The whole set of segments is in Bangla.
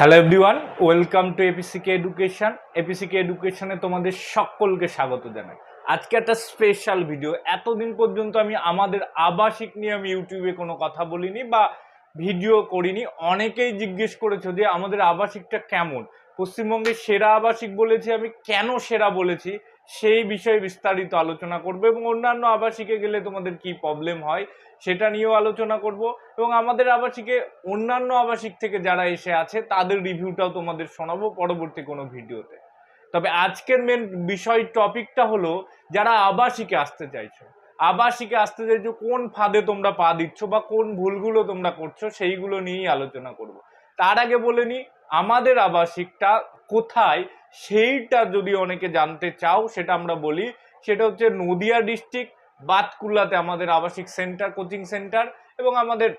Hello everyone welcome to APCK education APCK এডুকেশানে তোমাদের সকলকে স্বাগত জানাই। আজকে একটা স্পেশাল ভিডিও এতদিন পর্যন্ত আমি আমাদের আবাসিক নিয়ে আমি ইউটিউবে কোনো কথা বলিনি বা ভিডিও করিনি। অনেকেই জিজ্ঞেস করেছ যে আমাদের আবাসিকটা কেমন? পশ্চিমবঙ্গের সেরা আবাসিক বলেছি আমি, কেন সেরা বলেছি? সেই বিষয়ে বিস্তারিত আলোচনা করব এবং অন্যান্য আবাসিকে গেলে তোমাদের কি প্রবলেম হয়? সেটা নিয়েও আলোচনা করব। এবং আমাদের আবাসিকে, অন্যান্য আবাসিক থেকে যারা এসে আছে, তাদের রিভিউটাও তোমাদের শোনাবো পরবর্তী কোনো ভিডিওতে। তবে আজকের মেন বিষয় টপিকটা হলো, যারা আবাসিকে আসতে চাইছো, আবাসিকে আসতে চাইছো, কোন ফাঁদে তোমরা পা দিচ্ছ বা কোন ভুলগুলো তোমরা করছ, সেইগুলো নিয়েই আলোচনা করব। তার আগে বলে নি, আমাদের আবাসিকটা কোথায়, সেইটা যদি অনেকে জানতে চাও, সেটা আমরা বলি, সেটা হচ্ছে নদিয়া ডিস্ট্রিক্ট বাতকুল্লাতে আমাদের আবাসিক সেন্টার, কোচিং সেন্টার এবং আমাদের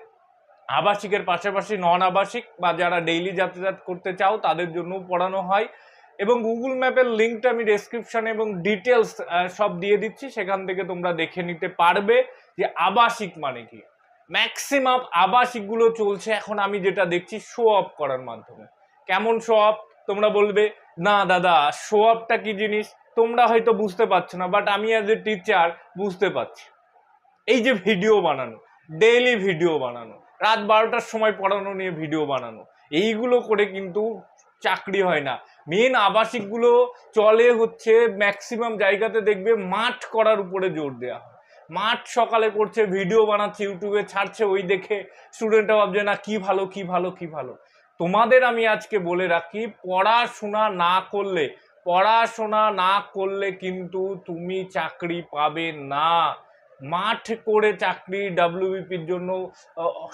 আবাসিকের পাশাপাশি নন আবাসিক বা যারা ডেইলি যাতায়াত করতে চাও তাদের জন্যও পড়ানো হয় এবং গুগল ম্যাপের লিঙ্কটা আমি ডেসক্রিপশনে এবং ডিটেলস সব দিয়ে দিচ্ছি। সেখান থেকে তোমরা দেখে নিতে পারবে যে আবাসিক মানে কি। ম্যাক্সিমাম আবাসিকগুলো চলছে এখন আমি যেটা দেখছি শো অফ করার মাধ্যমে। কেমন শো অফ তোমরা বলবে, না, দাদা শো অফটা কী জিনিস? তোমরা হয়তো বুঝতে পারছ না বাট আমি অ্যাজ এ টিচার বুঝতে পারছি। এই যে ভিডিও বানানো ডেইলি ভিডিও বানানো, রাত বারোটার সময় পড়ানো নিয়ে ভিডিও বানানো, এইগুলো করে কিন্তু চাকরি হয় না। মেন আবাসিকগুলো চলে হচ্ছে ম্যাক্সিমাম জায়গাতে দেখবে মাঠ করার উপরে জোর দেওয়া হয় মাঠ সকালে করছে ভিডিও বানাচ্ছে ইউটিউবে ছাড়ছে, ওই দেখে স্টুডেন্টরা ভাবছে, না, কি ভালো কি ভালো কি ভালো। তোমাদের আমি আজকে বলে রাখি, পড়াশোনা না করলে পড়াশোনা না করলে কিন্তু তুমি চাকরি পাবে না। মাঠ করে চাকরি ডাব্লিউবিপির জন্য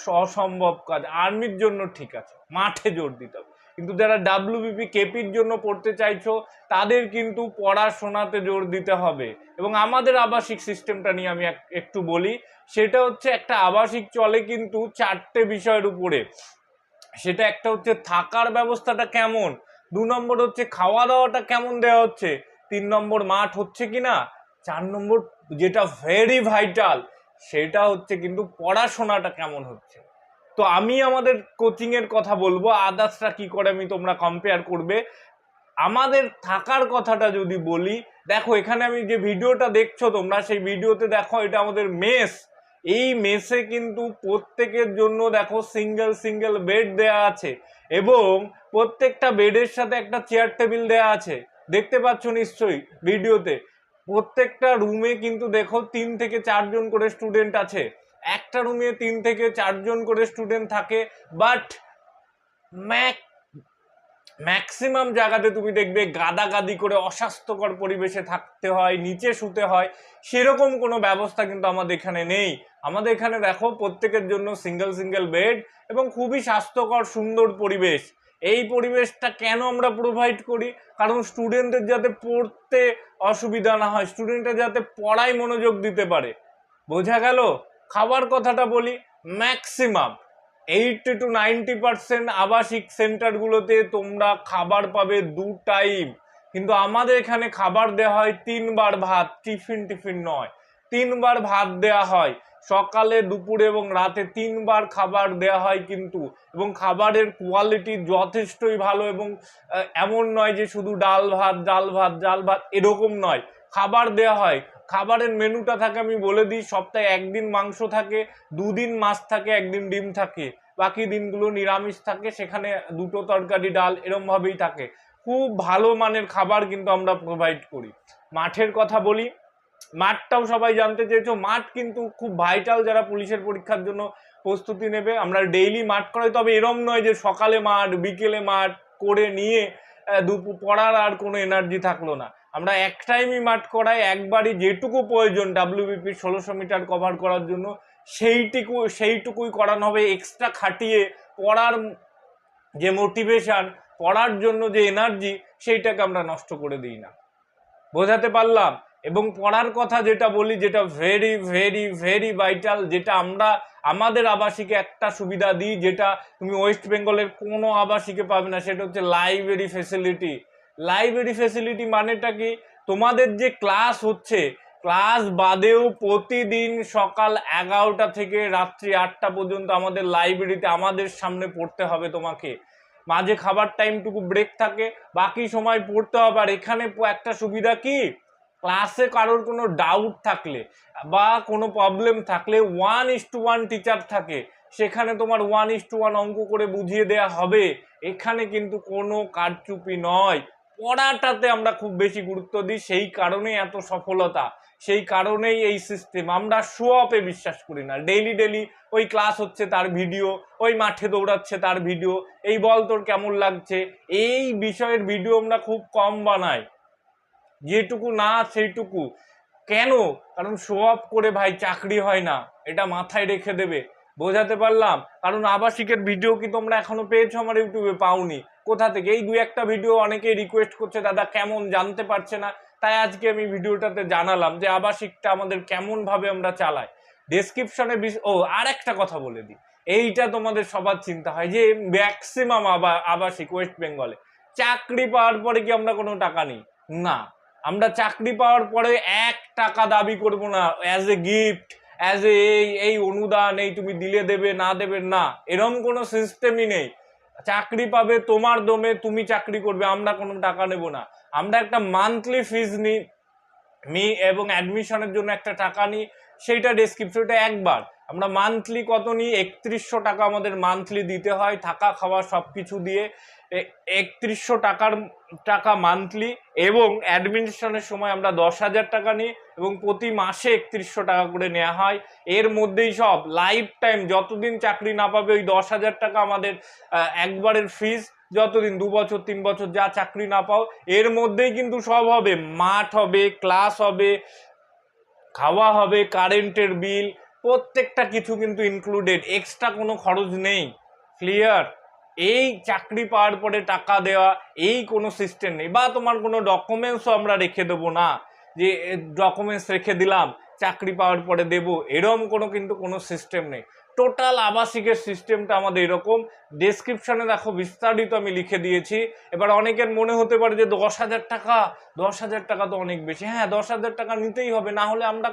অসম্ভব কাজ। আর্মির জন্য ঠিক আছে, মাঠে জোর দিতে হবে। কিন্তু যারা ডাব্লিউবিপি কেপির জন্য পড়তে চাইছো, তাদের কিন্তু পড়াশোনাতে জোর দিতে হবে। এবং আমাদের আবাসিক সিস্টেমটা নিয়ে আমি এক- একটু বলি, সেটা হচ্ছে একটা আবাসিক চলে কিন্তু চারটে বিষয়ের উপরে। সেটা একটা হচ্ছে থাকার ব্যবস্থাটা কেমন? দু নম্বর হচ্ছে খাওয়া দাওয়াটা কেমন দেওয়া হচ্ছে? তিন নম্বর মাঠ হচ্ছে কি না চার নম্বর যেটা ভেরি ভাইটাল সেটা হচ্ছে কিন্তু পড়াশোনাটা কেমন হচ্ছে? তো আমি আমাদের কোচিং এর কথা বলব আদার্সরা কি করে আমি তোমরা কম্পেয়ার করবে? আমাদের থাকার কথাটা যদি বলি, দেখো এখানে আমি যে ভিডিওটা দেখছ তোমরা, সেই ভিডিওতে দেখো এটা আমাদের মেস। এই মেসে কিন্তু প্রত্যেকের জন্য দেখো সিঙ্গেল সিঙ্গেল বেড দেয়া আছে। এবং প্রত্যেকটা বেডের সাথে একটা চেয়ার টেবিল দেয়া আছে। দেখতে পাচ্ছ নিশ্চয়ই ভিডিওতে। প্রত্যেকটা রুমে কিন্তু দেখো তিন থেকে চারজন করে স্টুডেন্ট আছে। একটা রুমে তিন থেকে চারজন করে স্টুডেন্ট থাকে বাট ম্যাক ম্যাক্সিমাম জায়গাতে তুমি দেখবে গাদাগাদি করে অস্বাস্থ্যকর পরিবেশে থাকতে হয়, নিচে শুতে হয়। সেরকম কোনো ব্যবস্থা কিন্তু আমাদের এখানে নেই। আমাদের এখানে দেখো, প্রত্যেকের জন্য সিঙ্গেল সিঙ্গেল বেড এবং খুবই স্বাস্থ্যকর, সুন্দর পরিবেশ। এই পরিবেশটা কেন আমরা প্রোভাইড করি? কারণ স্টুডেন্টদের যাতে পড়তে অসুবিধা না হয় স্টুডেন্টরা যাতে পড়ায় মনোযোগ দিতে পারে। বোঝা গেল? খাবার কথাটা বলি maximum eighty to ninety percent আবাসিক সেন্টারগুলোতে তোমরা খাবার পাবে দু টাইম। কিন্তু আমাদের এখানে খাবার দেওয়া হয় তিনবার ভাত, টিফিন টিফিন নয়। তিনবার ভাত দেওয়া হয়। সকালে, দুপুরে এবং রাতে তিনবার খাবার দেওয়া হয় কিন্তু, এবং খাবারের কোয়ালিটি যথেষ্টই ভালো এবং এমন নয় যে শুধু ডাল ভাত ডাল ভাত ডাল ভাত এরকম নয়। খাবার দেওয়া হয়। খাবারের মেনুটা থাকে আমি বলে দিই, সপ্তাহে একদিন মাংস থাকে, দুদিন মাছ থাকে, একদিন ডিম থাকে, বাকি দিনগুলো নিরামিষ থাকে, সেখানে দুটো তরকারি, ডাল এরমভাবেই থাকে। খুব ভালো মানের খাবার কিন্তু আমরা প্রোভাইড করি। মাঠের কথা বলি, মাঠটাও সবাই জানতে চেয়েছো, মাঠ কিন্তু খুব ভাইটাল যারা পুলিশের পরীক্ষার জন্য প্রস্তুতি নেবে, আমরা ডেইলি মাঠ করাই, তবে এরম নয় যে সকালে মাঠ, বিকেলে মাঠ করে নিয়ে দুপুর পড়ার আর কোনো এনার্জি থাকল না। আমরা এক টাইমই মাঠ করাই একবারই যেটুকু প্রয়োজন ডাব্লিউবিপি ষোলোশো মিটার কভার করার জন্য, সেইটুকু, সেইটুকুই করানো হবে এক্সট্রা খাটিয়ে পড়ার যে মোটিভেশান পড়ার জন্য যে এনার্জি সেইটাকে আমরা নষ্ট করে দিই না। বোঝাতে পারলাম? এবং পড়ার কথা যেটা বলি, যেটা ভেরি ভেরি ভেরি ভাইটাল যেটা আমরা, আমাদের আবাসিকে একটা সুবিধা দিই, যেটা তুমি ওয়েস্ট বেঙ্গলের কোনো আবাসিকে পাবে না, সেটা হচ্ছে লাইব্রেরি ফেসিলিটি লাইব্রেরি ফেসিলিটি মানেটা কি? তোমাদের যে ক্লাস হচ্ছে ক্লাস বাদেও প্রতিদিন সকাল এগারোটা থেকে রাত্রি আটটা পর্যন্ত আমাদের লাইব্রেরিতে আমাদের সামনে পড়তে হবে তোমাকে। মাঝে খাবার টাইমটুকু ব্রেক থাকে, বাকি সময় পড়তে হবে। আর এখানে একটা সুবিধা কি? ক্লাসে কারোর কোনো ডাউট থাকলে বা কোনো প্রবলেম থাকলে one is to one teacher থাকে। সেখানে তোমার ওয়ান ইস টু ওয়ান অঙ্ক করে বুঝিয়ে দেয়া হবে। এখানে কিন্তু কোনো কারচুপি নয়। পড়াটাতে আমরা খুব বেশি গুরুত্ব দিই, সেই কারণেই এত সফলতা, সেই কারণেই এই সিস্টেম আমরা শো অফে বিশ্বাস করি না। ডেইলি ডেইলি ওই ক্লাস হচ্ছে তার ভিডিও ওই মাঠে দৌড়াচ্ছে তার ভিডিও এই বল তোর কেমন লাগছে? এই বিষয়ের ভিডিও আমরা খুব কম বানাই। যেটুকু না, সেইটুকু। কেন? কারণ শো অফ করে ভাই চাকরি হয় না। এটা মাথায় রেখে দেবে। বোঝাতে পারলাম। কারণ আবাসিকের ভিডিও কি তোমরা এখনও পেয়েছ আমার ইউটিউবে? পাওনি। কোথা থেকে? এই দু একটা ভিডিও অনেকেই রিকোয়েস্ট করছে, দাদা, কেমন? জানতে পারছে না। তাই আজকে আমি ভিডিওটাতে জানালাম যে আবাসিকটা আমাদের কেমন ভাবে আমরা চালাই। ডেসক্রিপশনে ও আর একটা কথা বলে দিই। এইটা তোমাদের সবার চিন্তা হয় যে ম্যাক্সিমাম আবাসিক ওয়েস্ট বেঙ্গলে চাকরি পাওয়ার পরে কি আমরা কোনো টাকা নিই? না। আমরা চাকরি পাওয়ার পরে এক টাকা দাবি করব না। As a gift as a এই এই অনুদান, এই তুমি দিলে দেবে, না দেবে, না। এরম কোনো সিস্টেমই নেই। চাকরি পাবে তোমার দমে, তুমি চাকরি করবে, আমরা কোনো টাকা নেব না। আমরা একটা মান্থলি ফিজ নিই মি এবং অ্যাডমিশনের জন্য একটা টাকা নিই সেইটা ডেসক্রিপশনটা একবার। আমরা মান্থলি কত নিই একত্রিশশো টাকা আমাদের মান্থলি দিতে হয় থাকা খাওয়া সব কিছু দিয়ে। একত্রিশশো টাকার টাকা মান্থলি এবং অ্যাডমিনিস্ট্রেশনের সময় আমরা দশ হাজার টাকা নিই এবং প্রতি মাসে একত্রিশশো টাকা করে নেওয়া হয়। এর মধ্যেই সব লাইফ টাইম যতদিন চাকরি না পাবে ওই দশ হাজার টাকা আমাদের একবারের ফিজ যতদিন দু বছর, তিন বছর যা চাকরি না পাও, এর মধ্যেই কিন্তু সব হবে। মাঠ হবে ক্লাস হবে, খাওয়া হবে কারেন্টের বিল প্রত্যেকটা কিছু কিন্তু ইনক্লুডেড এক্সট্রা কোনো খরচ নেই। ক্লিয়ার এই চাকরি পাওয়ার পরে টাকা দেওয়া, এই কোনো সিস্টেম নেই। বা তোমার কোনো ডকুমেন্টসও আমরা রেখে দেবো না, যে ডকুমেন্টস রেখে দিলাম, চাকরি পাওয়ার পরে দেবো, এরম কোনো কিন্তু কোনো সিস্টেম নেই। টোটাল আবাসিকের সিস্টেমটা আমাদের এরকম। ডেসক্রিপশনে দেখো বিস্তারিত আমি লিখে দিয়েছি। এবার অনেকের মনে হতে পারে যে দশ হাজার টাকা, দশ হাজার টাকা তো অনেক বেশি। হ্যাঁ দশ হাজার টাকা নিতেই হবে, না হলে আমরা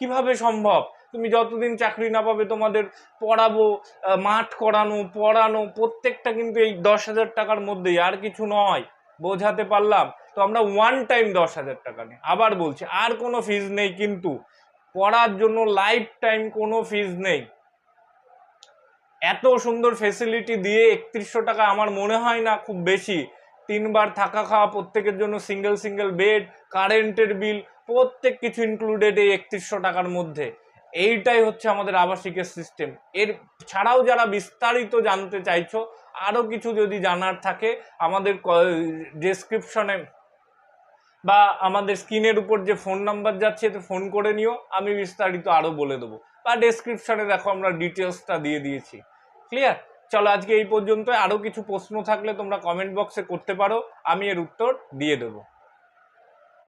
কীভাবে সম্ভব? তুমি যতদিন চাকরি না পাবে, তোমাদের পড়াবো মাঠ করানো, পড়ানো, প্রত্যেকটা কিন্তু এই দশ হাজার টাকার মধ্যেই, আর কিছু নয়, বোঝাতে পারলাম। তো আমরা ওয়ান টাইম দশ হাজার টাকা নিই। আবার বলছি, আর কোনো ফিজ নেই কিন্তু, পড়ার জন্য লাইফ টাইম কোনো ফিজ নেই। এত সুন্দর ফেসিলিটি দিয়ে একত্রিশশো টাকা আমার মনে হয় না খুব বেশি। তিনবার থাকা খাওয়া, প্রত্যেকের জন্য সিঙ্গেল সিঙ্গেল বেড কারেন্টের বিল প্রত্যেক কিছু ইনক্লুডেড এই একত্রিশশো টাকার মধ্যে। এইটাই হচ্ছে আমাদের আবাসিকের সিস্টেম এর ছাড়াও যারা বিস্তারিত জানতে চাইছো আরও কিছু যদি জানার থাকে, আমাদের ডেসক্রিপশনে বা আমাদের স্ক্রিনের উপর যে ফোন নাম্বার যাচ্ছে, তো ফোন করে নিও, আমি বিস্তারিত আরও বলে দেবো। বা ডেসক্রিপশনে দেখো আমরা ডিটেলসটা দিয়ে দিয়েছি। ক্লিয়ার চলো আজকে এই পর্যন্ত আরও কিছু প্রশ্ন থাকলে তোমরা কমেন্ট বক্সে করতে পারো, আমি এর উত্তর দিয়ে দেবো।